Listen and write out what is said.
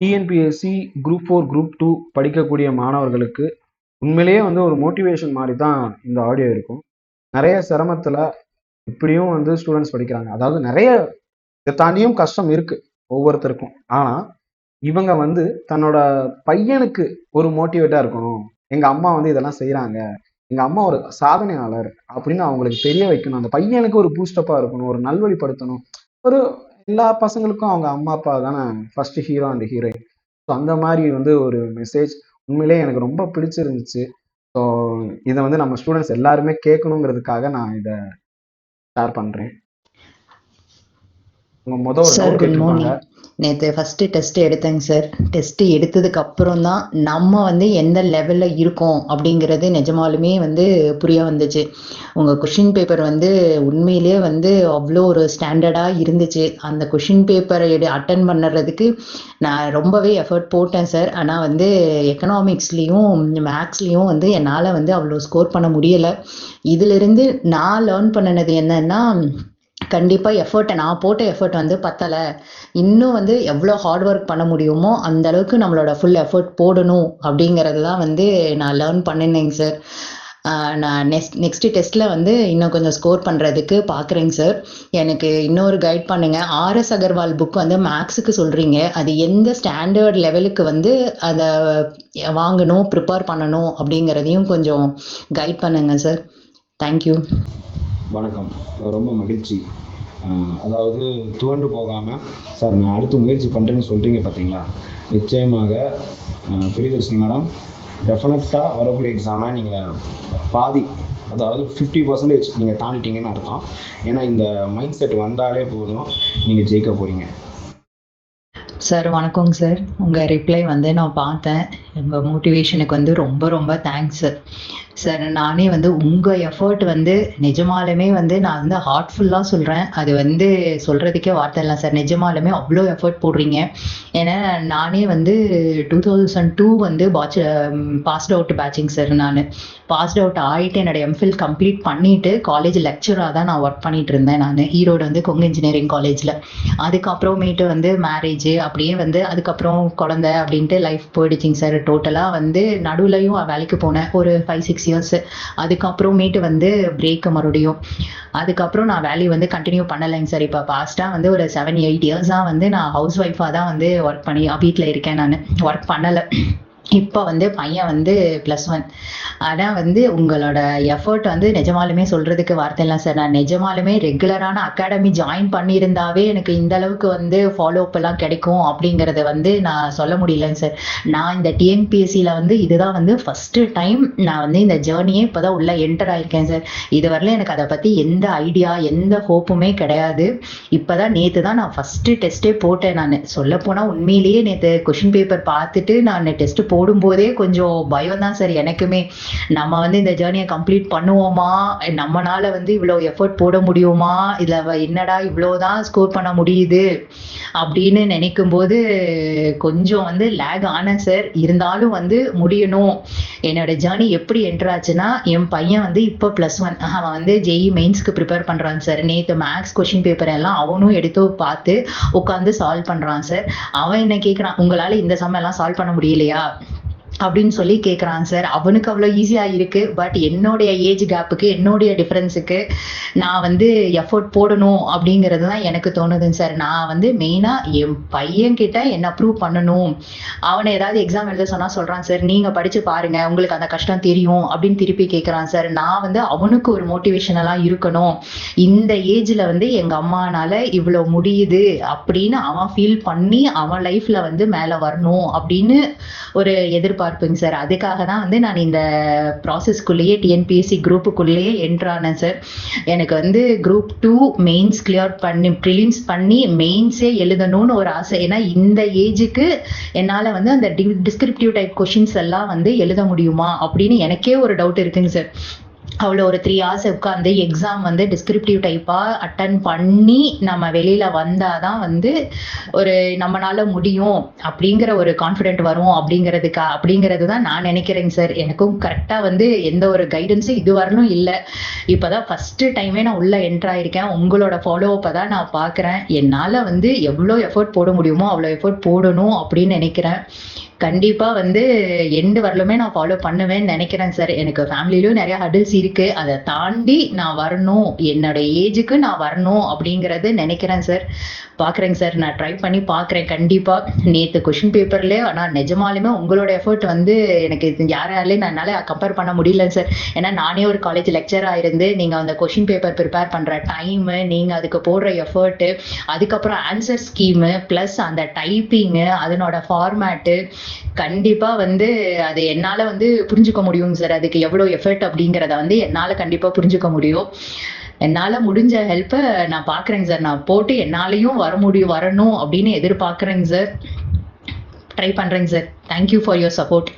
TNPSC group four group two படிக்கக்கூடிய மாணவர்களுக்கு உண்மையிலேயே வந்து ஒரு மோட்டிவேஷன் மாதிரி தான் இந்த ஆடியோ இருக்கும். நிறைய சிரமத்தில் இப்படியும் வந்து ஸ்டூடெண்ட்ஸ் படிக்கிறாங்க. அதாவது நிறைய இதை தாண்டியும் கஷ்டம் இருக்குது ஒவ்வொருத்தருக்கும். ஆனால் இவங்க வந்து தன்னோட பையனுக்கு ஒரு மோட்டிவேட்டாக இருக்கணும். எங்கள் அம்மா வந்து இதெல்லாம் செய்கிறாங்க எங்கள் அம்மா ஒரு சாதனையாளர் அப்படின்னு அவங்களுக்கு தெரிய வைக்கணும். அந்த பையனுக்கு ஒரு பூஸ்டப்பாக இருக்கணும். ஒரு நல்வழிப்படுத்தணும். ஒரு எல்லா பசங்களுக்கும் அவங்க அம்மா அப்பா தானே? First hero and heroine so அந்த மாதிரி வந்து ஒரு மெசேஜ் உண்மையிலே எனக்கு ரொம்ப பிடிச்சிருந்துச்சு. ஸோ இதை வந்து நம்ம ஸ்டூடெண்ட்ஸ் எல்லாருமே கேட்கணுங்கிறதுக்காக நான் இதை ஷேர் பண்ணுறேன் உங்க மொதல் ஒரு டவுட் கேட்டிருப்பாங்க. நேற்று ஃபஸ்ட்டு டெஸ்ட்டு எடுத்தேங்க சார் டெஸ்ட்டு எடுத்ததுக்கு அப்புறம் தான் நம்ம வந்து எந்த லெவலில் இருக்கோம் அப்படிங்கிறது நிஜமாலுமே வந்து புரிய வந்துச்சு. உங்கள் கொஷின் பேப்பர் வந்து உண்மையிலேயே வந்து அவ்வளோ ஒரு ஸ்டாண்டர்டாக இருந்துச்சு. அந்த கொஷின் பேப்பரை எடு அட்டன் பண்ணுறதுக்கு நான் ரொம்பவே எஃபர்ட் போட்டேன் சார் ஆனால் வந்து எக்கனாமிக்ஸ்லேயும் மேக்ஸ்லேயும் வந்து என்னால் வந்து அவ்வளோ ஸ்கோர் பண்ண முடியலை. இதிலிருந்து நான் லேர்ன் பண்ணினது என்னன்னா கண்டிப்பாக எஃபர்ட்டை நான் போட்ட எஃபர்ட் வந்து பத்தலை. இன்னும் வந்து எவ்வளோ ஹார்ட் ஒர்க் பண்ண முடியுமோ அந்த அளவுக்கு நம்மளோட ஃபுல் எஃபர்ட் போடணும் அப்படிங்கிறது தான் வந்து நான் லேர்ன் பண்ணினேங்க சார் நான் நெக்ஸ்ட் நெக்ஸ்ட்டு டெஸ்ட்டில் வந்து இன்னும் கொஞ்சம் ஸ்கோர் பண்ணுறதுக்கு பார்க்குறேங்க சார் எனக்கு இன்னொரு கைட் பண்ணுங்கள் ஆர்எஸ் அகர்வால் புக் வந்து மேக்ஸுக்கு சொல்கிறீங்க அது எந்த ஸ்டாண்டர்ட் லெவலுக்கு வந்து அதை வாங்கணும் ப்ரிப்பேர் பண்ணணும் அப்படிங்கிறதையும் கொஞ்சம் கைட் பண்ணுங்கள் சார் தேங்க்யூ வணக்கம். ரொம்ப மகிழ்ச்சி. அதாவது துவண்டு போகாமல் சார் நான் அடுத்து முயற்சி பண்ணுறேன்னு சொல்கிறீங்க பார்த்தீங்களா நிச்சயமாக அஹ் பிரியதர்ஷினி மேடம் டெஃபினட்டாக வரக்கூடிய எக்ஸாமை நீங்கள் பாதி அதாவது ஃபிஃப்டி பர்சன்டேஜ் நீங்கள் தாண்டிட்டீங்கன்னு அர்த்தம். ஏன்னா இந்த மைண்ட் செட் வந்தாலே போதும் நீங்கள் ஜெயிக்க போகிறீங்க சார் வணக்கங்க சார். உங்கள் ரிப்ளை வந்து நான் பார்த்தேன். உங்கள் மோட்டிவேஷனுக்கு வந்து ரொம்ப ரொம்ப தேங்க்ஸ் சார். சார் நானே வந்து உங்கள் எஃபர்ட் வந்து நிஜமாலுமே வந்து நான் வந்து ஹார்ட்ஃபுல்லாக சொல்கிறேன் அது வந்து சொல்கிறதுக்கே வார்த்தை இல்லை சார் நிஜமாலுமே அவ்வளோ எஃபர்ட் போடுறீங்க. ஏன்னா நானே வந்து டூ தௌசண்ட் டூ வந்து batch passed out batching sir நான். பாஸ்ட் அவுட் ஆகிட்டு என்னோட எம்ஃபில் கம்ப்ளீட் பண்ணிவிட்டு காலேஜ் லெக்சராக தான் நான் ஒர்க் பண்ணிட்டு இருந்தேன் நான். ஈரோடு வந்து கொங்கு இன்ஜினியரிங் காலேஜில் அதுக்கப்புறமேட்டு வந்து மேரேஜ் அப்படியே வந்து அதுக்கப்புறம் குழந்தை அப்படின்ட்டு லைஃப் போயிடுச்சிங்க சார் டோட்டலாக வந்து நடுவுலையும் வேலைக்கு போனேன். ஒரு ஃபைவ் சிக்ஸ் இயர்ஸ் அதுக்கப்புறமேட்டு வந்து பிரேக் மறுபடியும். அதுக்கப்புறம் நான் வேல்யூ வந்து கண்டினியூ பண்ணலைங்க சார். இப்போ பாஸ்ட்டாக வந்து ஒரு செவன் எயிட் இயர்ஸாக வந்து நான் ஹவுஸ் ஒய்ஃபாக தான் வந்து ஒர்க் பண்ணி வீட்டில் இருக்கேன் நான். ஒர்க் பண்ணலை. இப்போ வந்து பையன் வந்து ப்ளஸ் ஒன் ஆனால் வந்து உங்களோட எஃபர்ட் வந்து நிஜமாலுமே சொல்கிறதுக்கு வார்த்தை இல்லை சார் நான் நிஜமாலுமே ரெகுலரான அகாடமி ஜாயின் பண்ணியிருந்தாவே எனக்கு இந்த அளவுக்கு வந்து ஃபாலோ அப்லாம் எல்லாம் கிடைக்கும் அப்படிங்கிறத வந்து நான் சொல்ல முடியலங்க சார் நான் இந்த டிஎன்பிஎஸ்சியில் வந்து இதுதான் வந்து ஃபஸ்ட்டு டைம் நான் வந்து இந்த ஜேர்னியே இப்போ தான் உள்ளே என்டர் ஆயிருக்கேன் சார் இதுவரையிலும் எனக்கு அதை பற்றி எந்த ஐடியா எந்த ஹோப்புமே கிடையாது. இப்போ தான் நேற்று தான் நான் ஃபஸ்ட்டு டெஸ்ட்டே போட்டேன் நான். சொல்லப்போனால் உண்மையிலேயே நேற்று கொஷின் பேப்பர் பார்த்துட்டு நான் டெஸ்ட்டு போடும்போதே கொஞ்சம் பயம் தான் சார். எனக்குமே நம்ம வந்து இந்த ஜேர்னியை கம்ப்ளீட் பண்ணுவோமா? நம்மனால வந்து இவ்வளோ எஃபர்ட் போட முடியுமா? இதில் என்னடா இவ்வளோ தான் ஸ்கோர் பண்ண முடியுது? அப்படின்னு நினைக்கும் போது கொஞ்சம் வந்து லேக் ஆனேன் சார். இருந்தாலும் வந்து முடியணும். என்னோட ஜேர்னி எப்படி என்ட்ராச்சுன்னா என் பையன் வந்து இப்போ ப்ளஸ் ஒன் அவன் வந்து ஜெய் மெயின்ஸ்க்கு ப்ரிப்பேர் பண்ணுறான் சார். நேற்று மேக்ஸ் கொஷின் பேப்பர் எல்லாம் அவனும் எடுத்து பார்த்து உட்காந்து சால்வ் பண்ணுறான் சார். அவன் என்ன கேட்குறான் உங்களால் இந்த சம்மெல்லாம் சால்வ் பண்ண முடியலையா? அப்படின்னு சொல்லி கேட்குறான் சார். அவனுக்கு அவ்வளோ ஈஸியாக இருக்குது பட் என்னுடைய ஏஜ் கேப்புக்கு என்னுடைய டிஃப்ரென்ஸுக்கு நான் வந்து எஃபோர்ட் போடணும் அப்படிங்கிறது தான் எனக்கு தோணுதுங்க சார். நான் வந்து மெயினாக என் பையன்கிட்ட என்ன ப்ரூவ் பண்ணணும்? அவனை ஏதாவது எக்ஸாம் எழுத சொன்னால் சொல்கிறான் சார். நீங்கள் படித்து பாருங்கள் உங்களுக்கு அந்த கஷ்டம் தெரியும் அப்படின்னு திருப்பி கேட்குறான் சார். நான் வந்து அவனுக்கு ஒரு மோட்டிவேஷனெல்லாம் இருக்கணும். இந்த ஏஜில் வந்து எங்கள் அம்மானால் இவ்வளோ முடியுது அப்படின்னு அவன் ஃபீல் பண்ணி அவன் லைஃப்பில் வந்து மேலே வரணும் அப்படின்னு ஒரு எதிர்ப்பு எதிர்பார்ப்புங்க சார். அதுக்காக தான் வந்து நான் இந்த ப்ராசஸ்க்குள்ளேயே டிஎன்பிஎஸ்சி குரூப்புக்குள்ளேயே என்ட்ரானேன் சார். எனக்கு வந்து குரூப் டூ மெயின்ஸ் கிளியர் பண்ணி ப்ரிலிம்ஸ் பண்ணி மெயின்ஸே எழுதணும்னு ஒரு ஆசை. ஏன்னா இந்த ஏஜுக்கு என்னால் வந்து அந்த டி டிஸ்கிரிப்டிவ் டைப் கொஷின்ஸ் எல்லாம் வந்து எழுத முடியுமா அப்படின்னு எனக்கே ஒரு டவுட் இருக்குங்க சார். அவ்வளோ ஒரு த்ரீ ஹவர்ஸ் உட்காந்து எக்ஸாம் வந்து டிஸ்கிரிப்டிவ் டைப்பாக அட்டன் பண்ணி நம்ம வெளியில் வந்தால் தான் வந்து ஒரு நம்மளால முடியும் அப்படிங்கிற ஒரு கான்ஃபிடென்ட் வரும் அப்படிங்கிறதுக்கா அப்படிங்கிறது தான் நான் நினைக்கிறேங்க சார் எனக்கும் கரெக்டாக வந்து எந்த ஒரு கைடன்ஸும் இது வரலும் இல்லை. இப்போ தான் ஃபஸ்ட்டு டைமே நான் உள்ளே என்ட்ராயிருக்கேன் உங்களோட உங்களோட ஃபாலோஅப்பை தான் நான் பார்க்குறேன் என்னால் வந்து எவ்வளோ எஃபோர்ட் போட முடியுமோ அவ்வளோ எஃபோர்ட் போடணும் அப்படின்னு நினைக்கிறேன். கண்டிப்பாக வந்து எண்டு வரலுமே நான் ஃபாலோ பண்ணுவேன்னு நினைக்கிறேன் சார் எனக்கு ஃபேமிலியிலும் நிறைய ஹடில்ஸ் இருக்குது அதை தாண்டி நான் வரணும். என்னோட ஏஜுக்கு நான் வரணும் அப்படிங்கறது நினைக்கிறேன் சார் பார்க்குறேங்க சார் நான் ட்ரை பண்ணி பார்க்குறேன் கண்டிப்பாக நேற்று கொஷின் பேப்பர்லேயே ஆனால் நிஜமாலுமே உங்களோட எஃபர்ட் வந்து எனக்கு இது யாராலையும் என்னால் கம்பேர் பண்ண முடியல சார் ஏன்னா நானே ஒரு காலேஜ் லெக்சராக இருந்து நீங்கள் அந்த கொஷின் பேப்பர் ப்ரிப்பேர் பண்ணுற டைமு நீங்கள் அதுக்கு போடுற எஃபர்ட் அதுக்கப்புறம் ஆன்சர் ஸ்கீமு ப்ளஸ் அந்த டைப்பிங்கு அதனோட ஃபார்மேட்டு கண்டிப்பா வந்து அது என்னால் வந்து புரிஞ்சுக்க முடியும் சார். அதுக்கு எவ்வளவு எஃபர்ட் அப்படிங்கிறத வந்து என்னால் கண்டிப்பாக புரிஞ்சுக்க முடியும். என்னால் முடிஞ்ச ஹெல்ப்பை நான் பார்க்குறேங்க சார். நான் போட்டு என்னாலையும் வர முடியும் வரணும் அப்படின்னு எதிர்பார்க்குறேங்க சார். ட்ரை பண்ணுறேங்க sir. Thank you for your support